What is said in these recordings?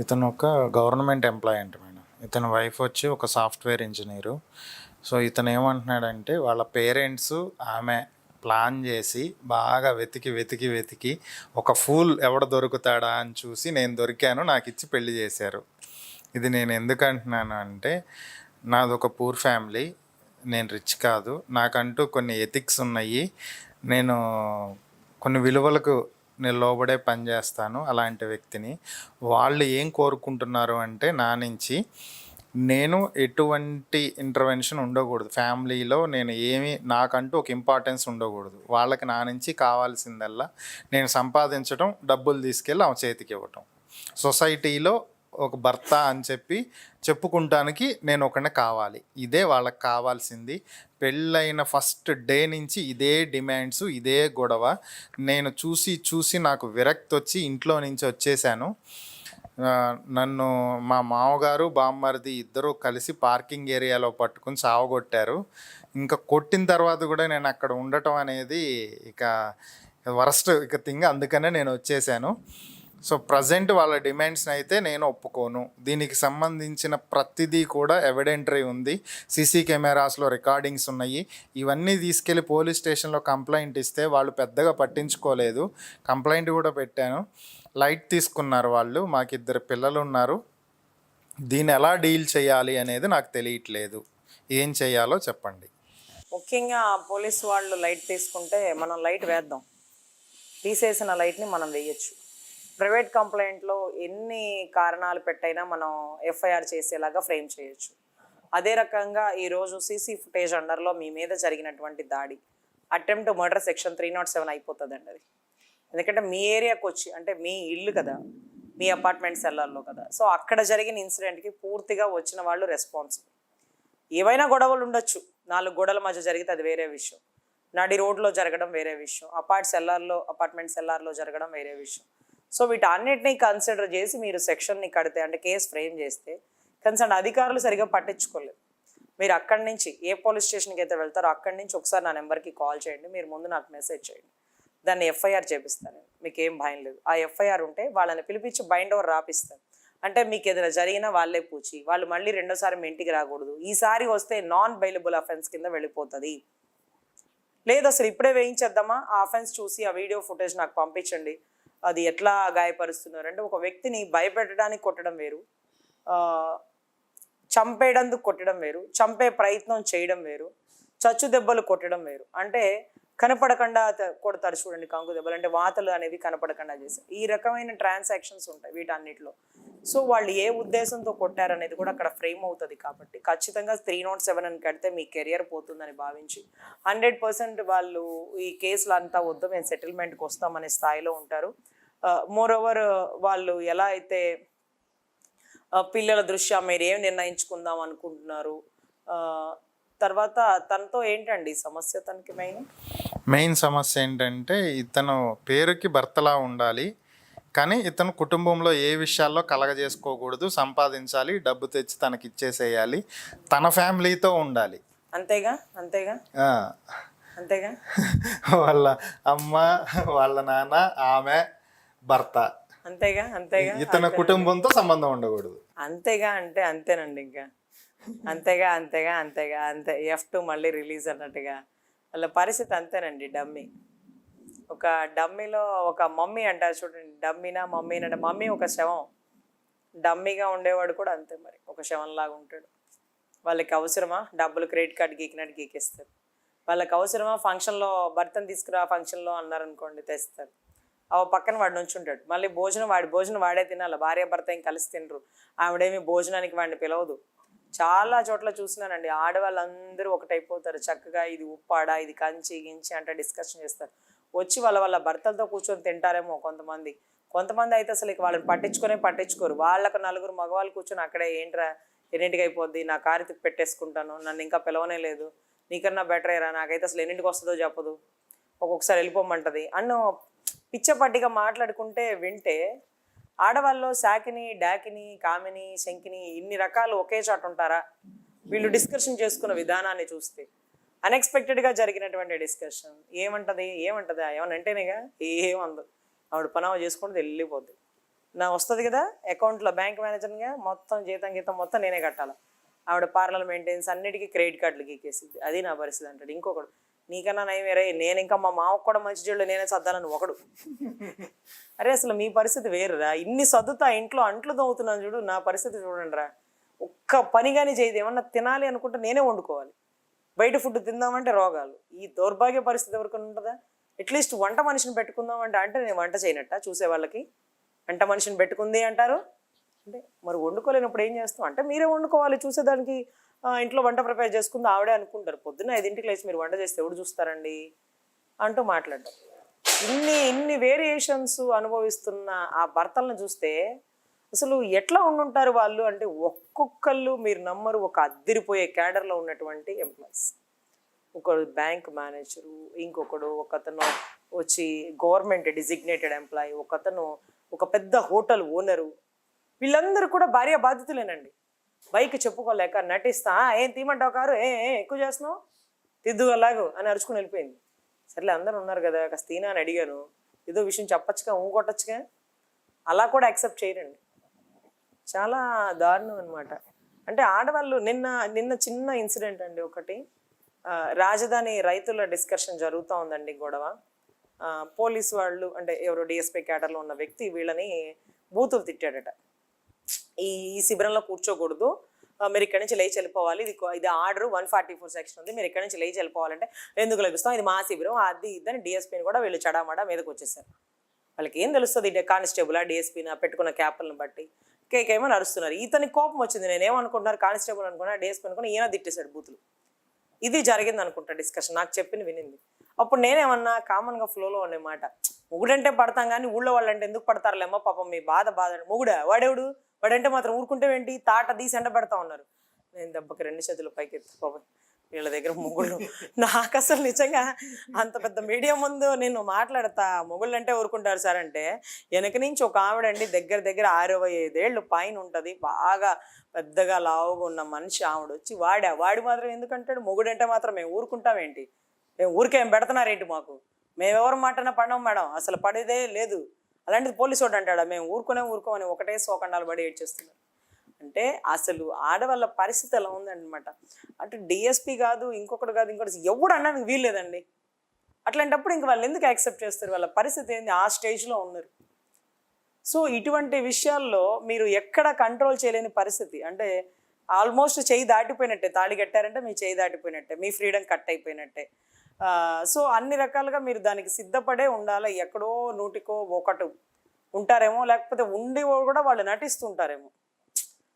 ఇతను ఒక government employee అంట మేడం. ఇతని వైఫ్ వచ్చి ఒక సాఫ్ట్వేర్ ఇంజనీరు. సో ఇతను ఏమంటున్నాడంటే వాళ్ళ పేరెంట్స్ ఆమె ప్లాన్ చేసి బాగా వెతికి వెతికి వెతికి ఒక ఫూల్ ఎవడ దొరుకుతాడా అని చూసి నేను దొరికాను నాకు ఇచ్చి పెళ్ళి చేశారు. ఇది నేను ఎందుకు అంటున్నాను అంటే నాది ఒక పూర్ ఫ్యామిలీ నేను రిచ్ కాదు. నాకంటూ కొన్ని ఎథిక్స్ ఉన్నాయి. నేను కొన్ని విలువలకు నేను లోబడే పని చేస్తాను అలాంటి వ్యక్తిని. వాళ్ళు ఏం కోరుకుంటున్నారు అంటే నా నుంచి నేను ఎటువంటి ఇంటర్వెన్షన్ ఉండకూడదు. ఫ్యామిలీలో నేను ఏమి నాకంటూ ఒక ఇంపార్టెన్స్ ఉండకూడదు. వాళ్ళకి నా నుంచి కావాల్సిందల్లా నేను సంపాదించడం డబ్బులు తీసుకెళ్ళి ఆమె చేతికి ఇవ్వటం. సొసైటీలో ఒక భర్త అని చెప్పి చెప్పుకుంటానికి నేను ఒకనే కావాలి. ఇదే వాళ్ళకి కావాల్సింది. పెళ్ళైన ఫస్ట్ డే నుంచి ఇదే డిమాండ్స్ ఇదే గొడవ. నేను చూసి చూసి నాకు విరక్తి వచ్చి ఇంట్లో నుంచి వచ్చేసాను. నన్ను మా మామగారు బామ్మర్ది ఇద్దరు కలిసి పార్కింగ్ ఏరియాలో పట్టుకుని సావగొట్టారు. ఇంకా కొట్టిన తర్వాత కూడా నేను అక్కడ ఉండటం అనేది ఇక వరస్ట్ ఇక థింగ్ అందుకనే నేను వచ్చేసాను. సో ప్రజెంట్ వాళ్ళ డిమాండ్స్ని అయితే నేను ఒప్పుకోను. దీనికి సంబంధించిన ప్రతిదీ కూడా ఎవిడెంటరీ ఉంది. సీసీ కెమెరాస్లో రికార్డింగ్స్ ఉన్నాయి. ఇవన్నీ తీసుకెళ్ళి పోలీస్ స్టేషన్లో కంప్లైంట్ ఇస్తే వాళ్ళు పెద్దగా పట్టించుకోలేదు. కంప్లైంట్ కూడా పెట్టాను. లైట్ తీసుకున్నారు వాళ్ళు. మాకు ఇద్దరు పిల్లలు ఉన్నారు దీన్ని ఎలా డీల్ చేయాలి అనేది నాకు తెలియట్లేదు. ఏం చేయాలో చెప్పండి. ముఖ్యంగా పోలీస్ వాళ్ళు లైట్ తీసుకుంటే మనం లైట్ వేద్దాం. తీసేసిన లైట్ని మనం వేయచ్చు. ప్రైవేట్ కంప్లైంట్లో ఎన్ని కారణాలు పెట్టైనా మనం ఎఫ్ఐఆర్ చేసేలాగా ఫ్రేమ్ చేయొచ్చు. అదే రకంగా ఈరోజు సీసీ ఫుటేజ్ అండర్లో మీ మీద జరిగినటువంటి దాడి attempt murder section three not seven అయిపోతుందండి అది. ఎందుకంటే మీ ఏరియాకి వచ్చి అంటే మీ ఇల్లు కదా మీ అపార్ట్మెంట్ సెల్లర్లో కదా. సో అక్కడ జరిగిన ఇన్సిడెంట్కి పూర్తిగా వచ్చిన వాళ్ళు రెస్పాన్సిబుల్. ఏవైనా గొడవలు ఉండొచ్చు. నాలుగు గొడవల మధ్య జరిగితే అది వేరే విషయం. నడి రోడ్లో జరగడం వేరే విషయం. అపార్ట్ సెల్లార్లో అపార్ట్మెంట్ సెల్లార్లో జరగడం వేరే విషయం. సో వీటన్నిటిని కన్సిడర్ చేసి మీరు సెక్షన్ని కడితే అంటే కేసు ఫ్రేమ్ చేస్తే కన్సర్న్ అధికారులు సరిగా పట్టించుకోలేదు. మీరు అక్కడి నుంచి ఏ పోలీస్ స్టేషన్కి అయితే వెళ్తారో అక్కడి నుంచి ఒకసారి నా నెంబర్కి కాల్ చేయండి మీరు ముందు నాకు మెసేజ్ చేయండి. దాన్ని ఎఫ్ఐఆర్ చేపిస్తాను మీకు ఏం భయం లేదు. ఆ ఎఫ్ఐఆర్ ఉంటే వాళ్ళని పిలిపించి బైండ్ ఓవర్ రాపిస్తాను. అంటే మీకు ఏదైనా జరిగినా వాళ్ళే పూచి వాళ్ళు మళ్ళీ రెండోసారి మీ ఇంటికి రాకూడదు. ఈసారి వస్తే నాన్ బైలబుల్ అఫెన్స్ కింద వెళ్ళిపోతుంది. లేదు అసలు ఇప్పుడే వేయించేద్దామా? ఆ అఫెన్స్ చూసి ఆ వీడియో ఫుటేజ్ నాకు పంపించండి. అది ఎట్లా గాయపరుస్తున్నారు? అంటే ఒక వ్యక్తిని భయపెట్టడానికి కొట్టడం వేరు. చంపేడందుకు చంపేయడందుకు కొట్టడం వేరు. చంపే ప్రయత్నం చేయడం వేరు. చచ్చు దెబ్బలు కొట్టడం వేరు. అంటే కనపడకుండా కొడతారు చూడండి కంగు దెబ్బలు. అంటే వాతలు అనేవి కనపడకుండా చేశారు ఈ రకమైన ట్రాన్సాక్షన్స్ ఉంటాయి వీటన్నిటిలో. సో వాళ్ళు ఏ ఉద్దేశంతో కొట్టారనేది కూడా అక్కడ ఫ్రేమ్ అవుతుంది కాబట్టి. ఖచ్చితంగా త్రీ నాట్ సెవెన్ అని కడితే మీ కెరియర్ పోతుందని భావించి హండ్రెడ్ పర్సెంట్ వాళ్ళు ఈ కేసులు అంతా వద్దు మేము సెటిల్మెంట్కి వస్తామనే స్థాయిలో ఉంటారు. మోర్ ఓవర్ వాళ్ళు ఎలా అయితే పిల్లల దృష్ట్యా మీరు ఏం నిర్ణయించుకుందాం అనుకుంటున్నారు? తర్వాత తనతో ఏంటండి సమస్య తనకి మెయిన్ మెయిన్ సమస్య ఏంటంటే ఇతను పేరుకి భర్తలా ఉండాలి కానీ ఇతను కుటుంబంలో ఏ విషయాల్లో కలగజేసుకోకూడదు సంపాదించాలి డబ్బు తెచ్చి తనకి ఇచ్చేసేయాలి తన ఫ్యామిలీతో ఉండాలి. అంతేగా? అంతేగా? అంతేగా? వాళ్ళ అమ్మ వాళ్ళ నాన్న ఆమె భర్త. అంతేగా? అంతేగా? ఇతని కుటుంబంతో సంబంధం ఉండకూడదు. అంతేగా అంటే అంతేనండి ఇంకా. అంతేగా అంతేగా అంతేగా అంతే. ఎఫ్ టూ మళ్ళీ రిలీజ్ అన్నట్టుగా. వాళ్ళ పరిస్థితి అంతేనండి డమ్మీ. ఒక డమ్మీలో ఒక మమ్మీ అంటారు చూడండి డమ్మీనా మమ్మీనా అంటే మమ్మీ ఒక శవం. డమ్మీగా ఉండేవాడు కూడా అంతే మరి ఒక శవంలాగా ఉంటాడు. వాళ్ళకి అవసరమా? డబ్బులు క్రెడిట్ కార్డ్ గీకినట్టు గీకిస్తారు. వాళ్ళకి అవసరమా? ఫంక్షన్లో భర్తను తీసుకురా ఫంక్షన్లో అన్నారనుకోండి తెస్తారు. ఆ పక్కన వాడు నుంచి ఉంటాడు మళ్ళీ భోజనం వాడి భోజనం వాడే తినాలి. భార్య భర్త ఏం కలిసి తినరు. ఆవిడేమి భోజనానికి వాడిని పిలవదు. చాలా చోట్ల చూసినానండి. ఆడవాళ్ళందరూ ఒకటైపోతారు. చక్కగా ఇది ఉప్పాడా ఇది కంచి గించి అంటే డిస్కషన్ చేస్తారు. వచ్చి వాళ్ళ వాళ్ళ భర్తలతో కూర్చొని తింటారేమో కొంతమంది. కొంతమంది అయితే అసలు ఇక వాళ్ళని పట్టించుకునే పట్టించుకోరు. వాళ్ళకు నలుగురు మగవాళ్ళు కూర్చొని అక్కడే ఏంట్రా ఎన్నింటికి అయిపోద్ది? నా కారు తిప్పి పెట్టేసుకుంటాను. నన్ను ఇంకా పిలవనే లేదు. నీకన్నా బెటర్ రా నాకైతే అసలు ఎన్నింటికి వస్తుందో చెప్పదు. ఒక్కొక్కసారి వెళ్ళిపోమంటది. అన్న పిచ్చపట్టిగా మాట్లాడుకుంటే వింటే ఆడవాళ్ళు శాకిని డాకిని కామిని శంకిని ఇన్ని రకాలు ఒకే చోట ఉంటారా? వీళ్ళు డిస్కషన్ చేసుకున్న విధానాన్ని చూస్తే. అన్ఎక్స్పెక్టెడ్గా జరిగినటువంటి డిస్కషన్. ఏమంటది? ఏమంటదా? ఏమని అంటేనేగా? ఏమందు. ఆవిడ పనావ చేసుకుంటే వెళ్ళిపోద్ది. నా వస్తుంది కదా? అకౌంట్లో బ్యాంక్ మేనేజర్గా మొత్తం జీతం గీతం మొత్తం నేనే కట్టాలి? ఆవిడ పార్లర్ మెయింటెనెన్స్ అన్నిటికీ క్రెడిట్ కార్డులు గీకేసింది. అది నా పరిస్థితి అంటాడు. ఇంకొకడు నీకన్నా నయం వేరే. నేను ఇంకా మా మామకు కూడా మంచి చెడు నేనే చద్దానని ఒకడు. అరే అసలు మీ పరిస్థితి వేరురా. ఇన్ని సర్దుతా ఇంట్లో అంట్లు తవ్వుతున్నాను చూడు నా పరిస్థితి చూడండి రా ఒక్క పని కానీ చేయదు. ఏమన్నా తినాలి అనుకుంటే నేనే వండుకోవాలి. బయట ఫుడ్ తిందామంటే రోగాలు. ఈ దౌర్భాగ్య పరిస్థితి ఎవరికైనా ఉంటుందా? అట్లీస్ట్ వంట మనిషిని పెట్టుకుందాం అంటే అంటే నేను వంట చేయనట్ట చూసే వాళ్ళకి? వంట మనిషిని పెట్టుకుంది అంటారు? అంటే మరి వండుకోలేనప్పుడు ఏం చేస్తాం? అంటే మీరే వండుకోవాలి చూసేదానికి. ఇంట్లో వంట ప్రిపేర్ చేసుకుంది ఆవిడే అనుకుంటారు. పొద్దున్న ఐదింటికి లేచి మీరు వంట చేస్తే ఎవడు చూస్తారండి? అంటూ మాట్లాడడం. ఇన్ని ఇన్ని వేరియేషన్స్ అనుభవిస్తున్న ఆ భర్తలను చూస్తే అసలు ఎట్లా ఉండుంటారు వాళ్ళు అంటే ఒక్కొక్కళ్ళు మీరు నమ్మరు ఒక అద్దిరిపోయే క్యాడర్లో ఉన్నటువంటి ఎంప్లాయీస్ ఒకడు బ్యాంక్ మేనేజరు ఇంకొకడు ఒకతను వచ్చి గవర్నమెంట్ డిజిగ్నేటెడ్ ఎంప్లాయీ ఒకతను ఒక పెద్ద హోటల్ ఓనరు. వీళ్ళందరూ కూడా భార్య బాధితులేనండి. బైక్ చెప్పుకోలేక నటిస్తా ఏం తీమంటావు కారు? ఏ ఎక్కువ చేస్తున్నావు? తిద్దుగలాగు అని అరుచుకుని వెళ్ళిపోయింది. సర్లే అందరూ ఉన్నారు కదా కాస్త తీనా అని అడిగాను. ఏదో విషయం చెప్పచ్చుగా ఊ కొట్టచ్చుగా? అలా కూడా యాక్సెప్ట్ చేయరండి. చాలా దారుణం అనమాట అంటే ఆడవాళ్ళు నిన్న నిన్న చిన్న ఇన్సిడెంట్ అండి ఒకటి. రాజధాని రైతుల డిస్కషన్ జరుగుతూ ఉందండి గొడవ. పోలీస్ వాళ్ళు అంటే ఎవరో డిఎస్పీ క్యాడర్లో ఉన్న వ్యక్తి వీళ్ళని బూతులు తిట్టాడట. ఈ ఈ శిబిరంలో కూర్చోకూడదు. మీరు ఇక్కడ నుంచి లేచి వెళ్ళిపోవాలి. ఇది ఇది order one forty four section ఉంది. మీరు ఇక్కడ నుంచి లేచి వెళ్ళిపోవాలంటే ఎందుకు లభిస్తాం? ఇది మా శిబిరం. అది ఇదని డిఎస్పీని కూడా వీళ్ళు చడామడా మీదకి వచ్చేసారు. వాళ్ళకి ఏం తెలుస్తుంది? కానిస్టేబుల్ డిఎస్పీనా పెట్టుకున్న క్యాపులను బట్టి. కేకేమో నడుస్తున్నారు ఇతని కోపం వచ్చింది. నేను ఏమనుకుంటున్నారు? కానిస్టేబుల్ అనుకున్నా డిఎస్పీ అనుకున్నా ఈయన తిట్టేశాడు బూతులు. ఇది జరిగింది అనుకుంటా డిస్కషన్. నాకు చెప్పింది వినింది. అప్పుడు నేనేమన్నా కామన్గా ఫ్లోలో ఉన్నమాట మాట మొగుడంటే పడతాం కానీ ఊళ్ళో వాళ్ళంటే ఎందుకు పడతారులేమ్మా? పాపం మీ బాధ బాధ మొగుడా? వాడేవుడు? వాడంటే మాత్రం ఊరుకుంటే ఏంటి తాట తీసి ఎండ పెడతా ఉన్నారు. నేను దెబ్బకి రెండు చేతులు పైకి ఎత్తుకోవాలి వీళ్ళ దగ్గర మొగుళ్ళు. నాకు అసలు నిజంగా అంత పెద్ద మీడియా ముందు నేను మాట్లాడతా మొగుళ్ళు అంటే ఊరుకుంటారు సార్ అంటే వెనక నుంచి ఒక ఆవిడండి దగ్గర దగ్గర అరవై ఐదేళ్ళు పైన ఉంటుంది. బాగా పెద్దగా లావుగా ఉన్న మనిషి ఆవిడ వచ్చి వాడా? వాడి మాత్రం ఎందుకంటాడు? మొగుడంటే మాత్రం మేము ఊరుకుంటామేంటి? మేము ఊరికేం పెడుతున్నారేంటి మాకు? మేమెవరు మాటన పడడం మేడం. అసలు పడేదే లేదు. అలాంటిది పోలీసు వాడు అంటాడా మేము ఊరుకునే ఊరుకోమని ఒకటే సోకండాలు పడి ఏడ్చేస్తున్నారు. అంటే అసలు ఆడవాళ్ళ పరిస్థితి ఎలా ఉందన్నమాట. అంటే డిఎస్పీ కాదు ఇంకొకటి కాదు ఇంకొకటి ఎవడు అన్నానికి వీల్లేదండి అట్లాంటప్పుడు ఇంక వాళ్ళు ఎందుకు యాక్సెప్ట్ చేస్తారు? వాళ్ళ పరిస్థితి ఏంది? ఆ స్టేజ్లో ఉన్నారు. సో ఇటువంటి విషయాల్లో మీరు ఎక్కడ కంట్రోల్ చేయలేని పరిస్థితి. అంటే ఆల్మోస్ట్ చేయి దాటిపోయినట్టే తాళి కట్టారంటే మీ చేయి దాటిపోయినట్టే మీ ఫ్రీడమ్ కట్ అయిపోయినట్టే. సో అన్ని రకాలుగా మీరు దానికి సిద్ధపడే ఉండాలి? ఎక్కడో నూటికో ఒకటి ఉంటారేమో? లేకపోతే ఉండి కూడా వాళ్ళు నటిస్తుంటారేమో?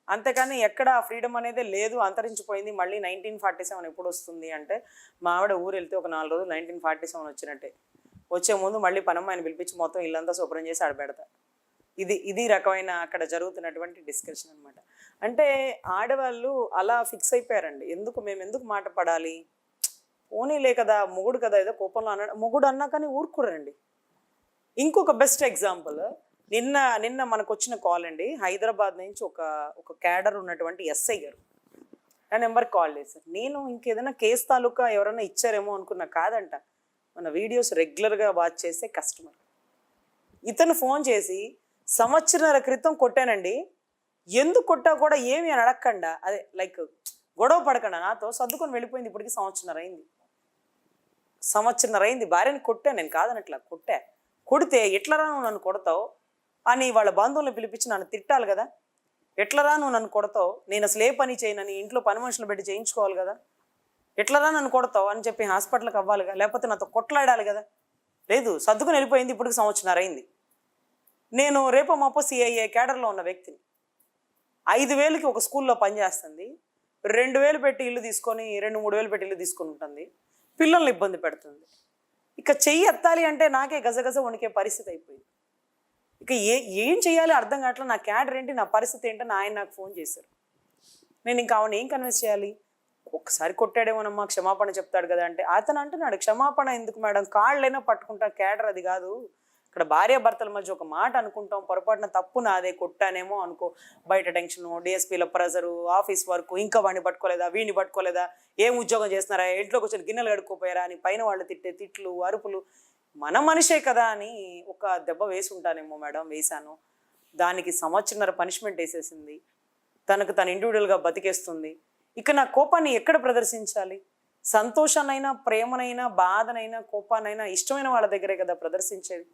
అంతేకాని ఎక్కడ ఆ ఫ్రీడమ్ అనేది లేదు అంతరించిపోయింది. మళ్ళీ నైన్టీన్ ఫార్టీ సెవెన్ ఎప్పుడు వస్తుంది అంటే మా ఆవిడ ఊరు వెళ్తే ఒక నాలుగు రోజులు నైన్టీన్ ఫార్టీ సెవెన్ వచ్చినట్టే. వచ్చే ముందు మళ్ళీ పనమ్మాయిని పిలిపించి మొత్తం ఇల్లంతా శుభ్రం చేసి ఆడబెడతా. ఇది ఇది రకమైన అక్కడ జరుగుతున్నటువంటి డిస్కషన్ అనమాట అంటే ఆడవాళ్ళు అలా ఫిక్స్ అయిపోయారండి. ఎందుకు మేము ఎందుకు మాట పడాలి? పోనీలే కదా మొగుడు కదా ఏదో కోపంలో అన్నాడు. మొగుడు అన్నా కానీ ఊరుకురండి ఇంకొక బెస్ట్ ఎగ్జాంపుల్ నిన్న నిన్న మనకు వచ్చిన కాల్ అండి. హైదరాబాద్ నుంచి ఒక ఒక క్యాడర్ ఉన్నటువంటి ఎస్ఐ గారు. నా నెంబర్ కాల్ చేశారు. నేను ఇంకేదైనా కేసు తాలూకా ఎవరైనా ఇచ్చారేమో అనుకున్నా కాదంట. మన వీడియోస్ రెగ్యులర్గా వాచ్ చేసే కస్టమర్ ఇతను ఫోన్ చేసి సంవత్సరాల క్రితం కొట్టానండి. ఎందుకు కొట్టా కూడా ఏమి అని అడగకుండా. అదే లైక్ గొడవ పడకుండా నాతో. సర్దుకొని వెళ్ళిపోయింది ఇప్పటికి సంవత్సరం అయింది. సంవత్సరం అయింది భార్యని కొట్టా నేను కాదనట్లా కొట్టా. కొడితే ఎట్లరా నువ్వు నన్ను కొడతావు? అని వాళ్ళ బంధువులను పిలిపించి నన్ను తిట్టాలి కదా. ఎట్లరా నువ్వు నన్ను కొడతావు? నేను అసలు ఏ పని చేయనని ఇంట్లో పని మనుషులు పెట్టి చేయించుకోవాలి కదా. ఎట్లరా నన్ను కొడతావు? అని చెప్పి హాస్పిటల్కి అవ్వాలి కదా. లేకపోతే నాతో కొట్లాడాలి కదా. లేదు సర్దుకుని వెళ్ళిపోయింది ఇప్పటికి సంవత్సరం అయింది. నేను రేపో మాపో సిఐఏ క్యాడర్లో ఉన్న వ్యక్తిని. ఐదు వేలకి ఒక స్కూల్లో పనిచేస్తుంది. రెండు వేలు పెట్టి ఇల్లు తీసుకొని రెండు మూడు వేలు పెట్టి ఇల్లు తీసుకొని ఉంటుంది. పిల్లల్ని ఇబ్బంది పెడుతుంది. ఇక చెయ్యి ఎత్తాలి అంటే నాకే గజగజ వణికే పరిస్థితి అయిపోయింది. ఇక ఏ ఏం చేయాలి అర్థం కావట్లేదు. నా క్యాడర్ ఏంటి నా పరిస్థితి ఏంటని ఆయన నాకు ఫోన్ చేశారు. నేను ఇంకా ఆవిడ ఏం కన్విన్స్ చేయాలి? ఒకసారి కొట్టాడేమోనమ్మా క్షమాపణ చెప్తాడు కదా అంటే. అతను అంటున్నాడు క్షమాపణ ఎందుకు మేడం? కాళ్ళైనా పట్టుకుంటా క్యాడర్ అది కాదు. ఇక్కడ భార్య భర్తల మధ్య ఒక మాట అనుకుంటాం పొరపాటున తప్పు నాదే కొట్టానేమో అనుకో. బయట టెన్షన్ డిఎస్పీల ప్రెజరు ఆఫీస్ వర్క్ ఇంకా వాడిని పట్టుకోలేదా వీడిని పట్టుకోలేదా ఏం ఉద్యోగం చేస్తున్నారా ఇంట్లోకి వచ్చిన గిన్నెలు కడుక్కోపోయారా అని పైన వాళ్ళు తిట్టే తిట్లు అరుపులు. మన మనిషే కదా అని ఒక దెబ్బ వేసి ఉంటానేమో మేడం వేశాను. దానికి సంవత్సరన్నర పనిష్మెంట్ వేసేసింది. తనకు తను ఇండివిజువల్గా బతికేస్తుంది. ఇక నా కోపాన్ని ఎక్కడ ప్రదర్శించాలి? సంతోషాన్నైనా ప్రేమనైనా బాధనైనా కోపాన్నైనా ఇష్టమైన వాళ్ళ దగ్గరే కదా ప్రదర్శించేది.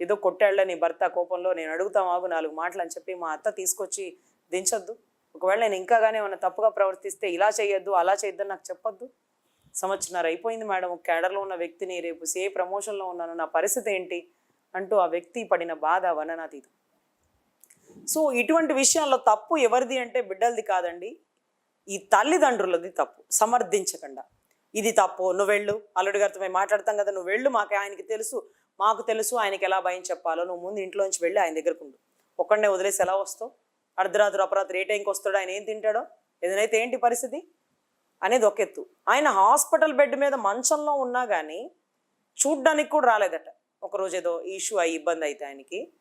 ఏదో కొట్టాళ్ళ నీ భర్త కోపంలో నేను అడుగుతా ఆగు నాలుగు మాటలు అని చెప్పి మా అత్త తీసుకొచ్చి దించొద్దు. ఒకవేళ నేను ఇంకా కానీ ఏమైనా తప్పుగా ప్రవర్తిస్తే ఇలా చేయొద్దు అలా చేయొద్దని నాకు చెప్పొద్దు. సంవత్సరం అయిపోయింది మేడం కేడర్లో ఉన్న వ్యక్తిని రేపు సే ప్రమోషన్లో ఉన్నాను నా పరిస్థితి ఏంటి అంటూ ఆ వ్యక్తి పడిన బాధ వననాతీతం. సో ఇటువంటి విషయాల్లో తప్పు ఎవరిది అంటే బిడ్డలది కాదండి. ఈ తల్లిదండ్రులది తప్పు సమర్థించకుండా. ఇది తప్పు నువ్వు వెళ్ళు అల్లుడి గారితో మేము మాట్లాడతాం కదా నువ్వు వెళ్ళు మాకు ఆయనకి తెలుసు. మాకు తెలుసు ఆయనకి ఎలా భయం చెప్పాలో. నువ్వు ముందు ఇంట్లోంచి వెళ్ళి ఆయన దగ్గరకు ఉండు. ఒక్కడనే వదిలేసి ఎలా వస్తావు? అర్ధరాత్రి అపరాత్రి ఏ టైంకి వస్తాడో ఆయన ఏం తింటాడో? ఏదైతే ఏంటి పరిస్థితి? అనేది ఒక ఎత్తు. ఆయన హాస్పిటల్ బెడ్ మీద మంచంలో ఉన్నా కానీ చూడ్డానికి కూడా రాలేదట. ఒకరోజు ఏదో ఇష్యూ అయ్యి ఇబ్బంది అయితే ఆయనకి.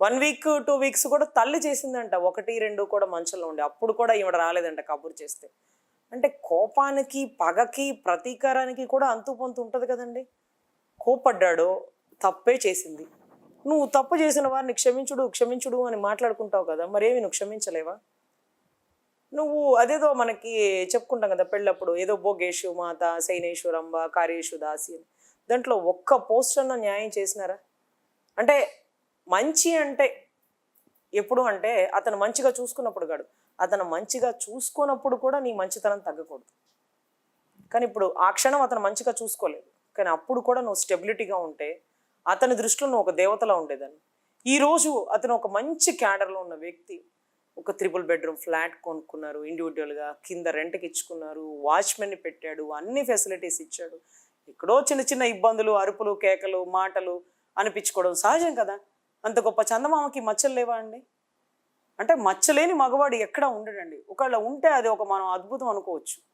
వన్ వీక్ టూ వీక్స్ కూడా తల్లి చేసిందంట. ఒకటి రెండు కూడా మంచంలో ఉండే. అప్పుడు కూడా ఈవిడ రాలేదంట కబురు చేస్తే. అంటే కోపానికి పగకి ప్రతీకారానికి కూడా అంతు పొంతు ఉంటుంది కదండి. కోపడ్డాడో తప్పే చేసింది. నువ్వు తప్పు చేసిన వారిని క్షమించుడు క్షమించుడు అని మాట్లాడుకుంటావు కదా మరేమి నువ్వు క్షమించలేవా? నువ్వు అదేదో మనకి చెప్పుకుంటాం కదా పెళ్ళప్పుడు ఏదో భోగేషు మాత సైనేశ్వరంబ కార్యేషు దాసి అని. దాంట్లో ఒక్క పోస్ట్ అన్న న్యాయం చేసినారా? అంటే మంచి అంటే ఎప్పుడు అంటే అతను మంచిగా చూసుకున్నప్పుడు కాదు. అతను మంచిగా చూసుకున్నప్పుడు కూడా నీ మంచితనం తగ్గకూడదు. కానీ ఇప్పుడు ఆ క్షణం అతను మంచిగా చూసుకోలేదు. కానీ అప్పుడు కూడా నువ్వు స్టెబిలిటీగా ఉంటే అతని దృష్టిలో నువ్వు ఒక దేవతలా ఉండేదాన్ని. ఈరోజు అతను ఒక మంచి క్యాడర్లో ఉన్న వ్యక్తి. ఒక త్రిపుల్ బెడ్రూమ్ ఫ్లాట్ కొనుక్కున్నారు ఇండివిజువల్గా కింద రెంట్కి ఇచ్చుకున్నారు వాచ్మెన్ని పెట్టాడు అన్ని ఫెసిలిటీస్ ఇచ్చాడు. ఎక్కడో చిన్న చిన్న ఇబ్బందులు అరుపులు కేకలు మాటలు అనిపించుకోవడం సహజం కదా? అంత గొప్ప చందమామకి మచ్చలు లేవా అండి? అంటే మచ్చలేని మగవాడు ఎక్కడ ఉండడండి. ఒకవేళ ఉంటే అది ఒక మనం అద్భుతం అనుకోవచ్చు.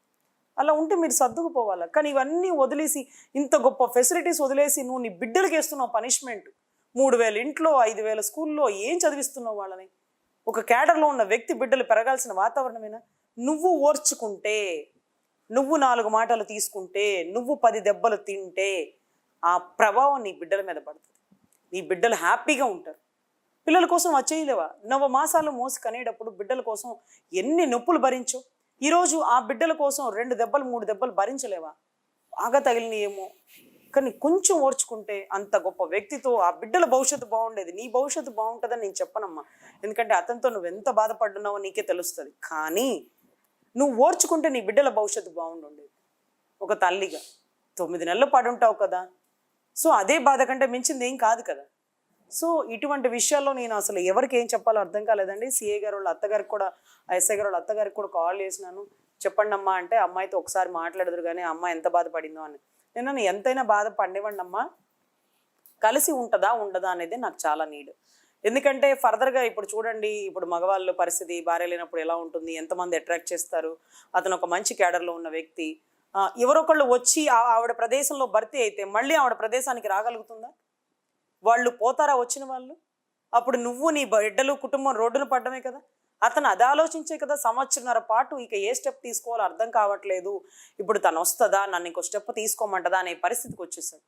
అలా ఉంటే మీరు సర్దుకుపోవాలి? కానీ ఇవన్నీ వదిలేసి ఇంత గొప్ప ఫెసిలిటీస్ వదిలేసి నువ్వు నీ బిడ్డలకి వేస్తున్నావు పనిష్మెంట్ మూడు వేల ఇంట్లో ఐదు వేల స్కూల్లో ఏం చదివిస్తున్నావు వాళ్ళని? ఒక క్యాడర్లో ఉన్న వ్యక్తి బిడ్డలు పెరగాల్సిన వాతావరణమేనా? నువ్వు ఓర్చుకుంటే నువ్వు నాలుగు మాటలు తీసుకుంటే నువ్వు పది దెబ్బలు తింటే ఆ ప్రభావం నీ బిడ్డల మీద పడుతుంది. నీ బిడ్డలు హ్యాపీగా ఉంటారు. పిల్లల కోసం వచ్చేయలేవా నవ మాసాలు మోసి కనేటప్పుడు బిడ్డల కోసం ఎన్ని నొప్పులు భరించో ఈరోజు ఆ బిడ్డల కోసం రెండు దెబ్బలు మూడు దెబ్బలు భరించలేవా? బాగా తగిలినయేమో కానీ కొంచెం ఓర్చుకుంటే అంత గొప్ప వ్యక్తితో ఆ బిడ్డల భవిష్యత్తు బాగుండేది. నీ భవిష్యత్తు బాగుంటుందని నేను చెప్పనమ్మా. ఎందుకంటే అతనితో నువ్వు ఎంత బాధపడుతున్నావో నీకే తెలుస్తుంది. కానీ నువ్వు ఓర్చుకుంటే నీ బిడ్డల భవిష్యత్తు బాగుండుండేది. ఒక తల్లిగా తొమ్మిది నెలలు పడుంటావు కదా. సో అదే బాధ కంటే మించింది ఏం కాదు కదా. సో ఇటువంటి విషయాల్లో నేను అసలు ఎవరికి ఏం చెప్పాలో అర్థం కాలేదండి. సిఏ గారు వాళ్ళ అత్తగారికి కూడా ఎస్ఐ గారు వాళ్ళ అత్తగారికి కూడా కాల్ చేసినాను. చెప్పండి అమ్మా అంటే అమ్మాయితో ఒకసారి మాట్లాడదురు కానీ అమ్మ ఎంత బాధపడిందో అని. నేను ఎంతైనా బాధ పండివ్వండి అమ్మా కలిసి ఉంటుందా ఉండదా అనేది నాకు చాలా నీడ్. ఎందుకంటే ఫర్దర్గా ఇప్పుడు చూడండి ఇప్పుడు మగవాళ్ళ పరిస్థితి భార్య లేనప్పుడు ఎలా ఉంటుంది ఎంతమంది అట్రాక్ట్ చేస్తారు అతను ఒక మంచి క్యాడర్లో ఉన్న వ్యక్తి. ఎవరొకళ్ళు వచ్చి ఆ- ఆవిడ ప్రదేశంలో భర్తీ అయితే మళ్ళీ ఆవిడ ప్రదేశానికి రాగలుగుతుందా? వాళ్ళు పోతారా వచ్చిన వాళ్ళు? అప్పుడు నువ్వు నీ బిడ్డలు కుటుంబం రోడ్డున పడ్డమే కదా. అతను అది ఆలోచించే కదా సంవత్సరంన్నర పాటు ఇక ఏ స్టెప్ తీసుకోవాలో అర్థం కావట్లేదు. ఇప్పుడు తను వస్తుందా? నన్ను ఇంకో స్టెప్ తీసుకోమంటదా? అనే పరిస్థితికి వచ్చేసాడు.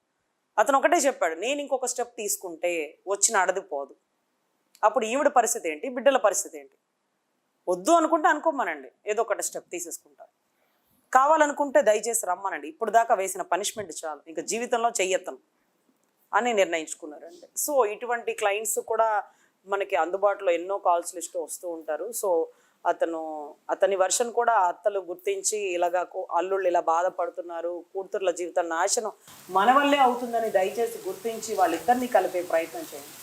అతను ఒకటే చెప్పాడు నేను ఇంకొక స్టెప్ తీసుకుంటే వచ్చిన అడది పోదు. అప్పుడు ఈవిడ పరిస్థితి ఏంటి? బిడ్డల పరిస్థితి ఏంటి? వద్దు అనుకుంటే అనుకోమనండి. ఏదో ఒకటి స్టెప్ తీసేసుకుంటారు కావాలనుకుంటే దయచేసి రమ్మనండి. ఇప్పుడు దాకా వేసిన పనిష్మెంట్ చాలు. ఇంకా జీవితంలో చెయ్యొత్తను. అని నిర్ణయించుకున్నారండి. సో ఇటువంటి క్లయింట్స్ కూడా మనకి అందుబాటులో ఎన్నో కాల్స్ లిస్ట్ వస్తూ ఉంటారు. సో అతను అతని వర్షన్ కూడా అత్తలు గుర్తించి ఇలాగా అల్లుళ్ళు ఇలా బాధపడుతున్నారు కూతుర్ల జీవితం నాశనం మన వల్లే అవుతుందని దయచేసి గుర్తించి వాళ్ళిద్దరిని కలిపే ప్రయత్నం చేయండి.